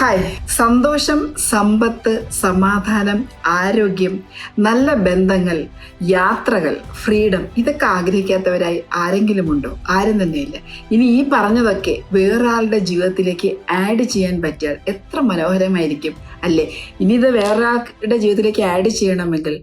Hi. സന്തോഷം സമ്പത്ത് സമാധാനം ആരോഗ്യം നല്ല ബന്ധങ്ങൾ യാത്രകൾ ഫ്രീഡം ഇതൊക്കെ ആഗ്രഹിക്കാത്തവരായി ആരെങ്കിലും ഉണ്ടോ ആരും തന്നെയില്ല. ഇനി ഈ പറഞ്ഞതൊക്കെ വേറൊരാളുടെ ജീവിതത്തിലേക്ക് ആഡ് ചെയ്യാൻ പറ്റിയാൽ എത്ര മനോഹരമായിരിക്കും അല്ലേ? ഇനി ഇത് വേറൊരാളുടെ ജീവിതത്തിലേക്ക് ആഡ് ചെയ്യണമെങ്കിൽ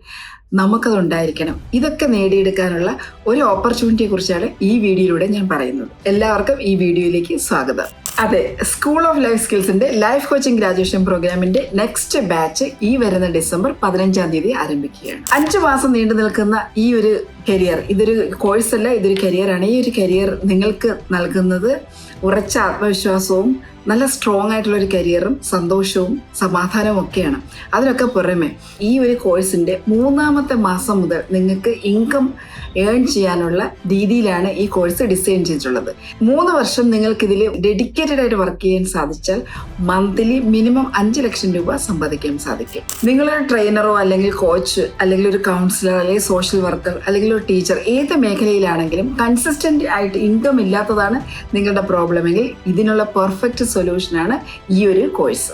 നമുക്കത് ഉണ്ടായിരിക്കണം ഇതൊക്കെ നേടിയെടുക്കാനുള്ള ഒരു ഓപ്പർച്യൂണിറ്റിയെ കുറിച്ചാണ് ഈ വീഡിയോയിലൂടെ ഞാൻ പറയുന്നത്. എല്ലാവർക്കും ഈ വീഡിയോയിലേക്ക് സ്വാഗതം. അതെ സ്കൂൾ ഓഫ് ലൈഫ് സ്കിൽസിന്റെ ലൈഫ് കോച്ചിങ് ഗ്രാജുവേഷൻ പ്രോഗ്രാമിന്റെ നെക്സ്റ്റ് ബാച്ച് ഈ വരുന്ന ഡിസംബർ പതിനഞ്ചാം തീയതി ആരംഭിക്കുകയാണ്. അഞ്ചു മാസം നീണ്ടു നിൽക്കുന്ന ഈ ഒരു കരിയർ ഇതൊരു കോഴ്സ് അല്ല ഇതൊരു കരിയറാണ് ഈ ഒരു കരിയർ നിങ്ങൾക്ക് നൽകുന്നത് ഉറച്ച ആത്മവിശ്വാസവും നല്ല സ്ട്രോങ് ആയിട്ടുള്ള ഒരു കരിയറും സന്തോഷവും സമാധാനവും ഒക്കെയാണ്. അതിനൊക്കെ പുറമെ ഈ ഒരു കോഴ്സിന്റെ മൂന്നാമത്തെ മാസം മുതൽ നിങ്ങൾക്ക് ഇൻകം ഏൺ ചെയ്യാനുള്ള രീതിയിലാണ് ഈ കോഴ്സ് ഡിസൈൻ ചെയ്തിട്ടുള്ളത്. മൂന്ന് വർഷം നിങ്ങൾക്കിതിൽ ഡെഡിക്കേറ്റഡ് ആയിട്ട് വർക്ക് ചെയ്യാൻ സാധിച്ചാൽ മന്ത്ലി മിനിമം അഞ്ച് ലക്ഷം രൂപ സമ്പാദിക്കാൻ സാധിക്കും. നിങ്ങളൊരു ട്രെയിനറോ അല്ലെങ്കിൽ കോച്ച് അല്ലെങ്കിൽ ഒരു കൗൺസിലർ അല്ലെങ്കിൽ സോഷ്യൽ വർക്കർ അല്ലെങ്കിൽ ഒരു ടീച്ചർ ഏത് മേഖലയിലാണെങ്കിലും കൺസിസ്റ്റന്റ് ആയിട്ട് ഇൻകം ഇല്ലാത്തതാണ് നിങ്ങളുടെ പ്രോബ്ലമെങ്കിൽ ഇതിനുള്ള പെർഫെക്റ്റ് സൊല്യൂഷനാണ് ഈ ഒരു കോഴ്സ്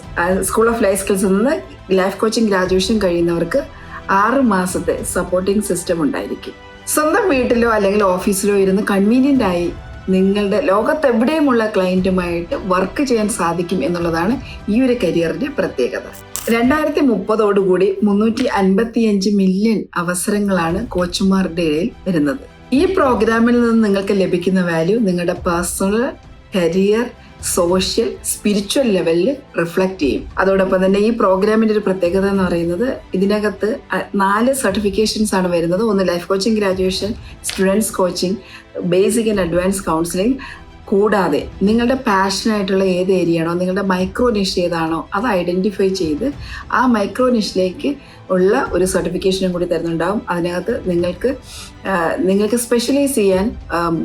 സ്കൂൾ ഓഫ് ലൈഫ് സ്കിൽസിൽ നിന്ന് ലൈഫ് കോച്ചിങ് ഗ്രാജുവേഷൻ കഴിയുന്നവർക്ക് ആറ് മാസത്തെ സപ്പോർട്ടിംഗ് സിസ്റ്റം ഉണ്ടായിരിക്കും. സ്വന്തം വീട്ടിലോ അല്ലെങ്കിൽ ഓഫീസിലോ ഇരുന്ന് കൺവീനിയന്റ് ആയി നിങ്ങളുടെ ലോകത്തെവിടെയുമുള്ള ക്ലയന്റുമായിട്ട് വർക്ക് ചെയ്യാൻ സാധിക്കും എന്നുള്ളതാണ് ഈ ഒരു കരിയറിന്റെ പ്രത്യേകത. രണ്ടായിരത്തി മുപ്പതോടുകൂടി മുന്നൂറ്റി അൻപത്തിയഞ്ച് മില്യൺ അവസരങ്ങളാണ് കോച്ചുമാരുടെ ഇടയിൽ വരുന്നത്. ഈ പ്രോഗ്രാമിൽ നിന്ന് നിങ്ങൾക്ക് ലഭിക്കുന്ന വാല്യൂ നിങ്ങളുടെ പേഴ്സണൽ കരിയർ സോഷ്യൽ സ്പിരിച്വൽ ലെവലിൽ റിഫ്ലക്ട് ചെയ്യും. അതോടൊപ്പം തന്നെ ഈ പ്രോഗ്രാമിന്റെ ഒരു പ്രത്യേകത എന്ന് പറയുന്നത് ഇതിനകത്ത് നാല് സർട്ടിഫിക്കേഷൻസ് ആണ് വരുന്നത്. ഒന്ന് life coaching graduation students coaching basic and advance counselling കൂടാതെ നിങ്ങളുടെ പാഷനായിട്ടുള്ള ഏത് ഏരിയ ആണോ നിങ്ങളുടെ മൈക്രോ നിഷ് ഏതാണോ അത് ഐഡന്റിഫൈ ചെയ്ത് ആ മൈക്രോ നിഷിലേക്ക് ഉള്ള ഒരു സർട്ടിഫിക്കേഷനും കൂടി തരുന്നുണ്ടാവും. അതിനകത്ത് നിങ്ങൾക്ക് നിങ്ങൾക്ക് സ്പെഷ്യലൈസ് ചെയ്യാൻ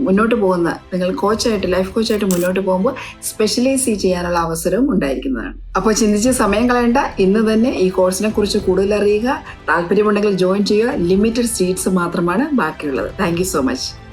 മുന്നോട്ട് പോകുന്ന നിങ്ങൾ കോച്ചായിട്ട് ലൈഫ് കോച്ചായിട്ട് മുന്നോട്ട് പോകുമ്പോൾ സ്പെഷ്യലൈസ് ചെയ്യാനുള്ള അവസരവും ഉണ്ടായിരിക്കുന്നതാണ്. അപ്പോൾ ചിന്തിച്ച് സമയം കളയണ്ട. ഇന്ന് തന്നെ ഈ കോഴ്സിനെ കുറിച്ച് കൂടുതൽ അറിയുക. താല്പര്യമുണ്ടെങ്കിൽ ജോയിൻ ചെയ്യുക. ലിമിറ്റഡ് സീറ്റ്സ് മാത്രമാണ് ബാക്കിയുള്ളത്. Thank so much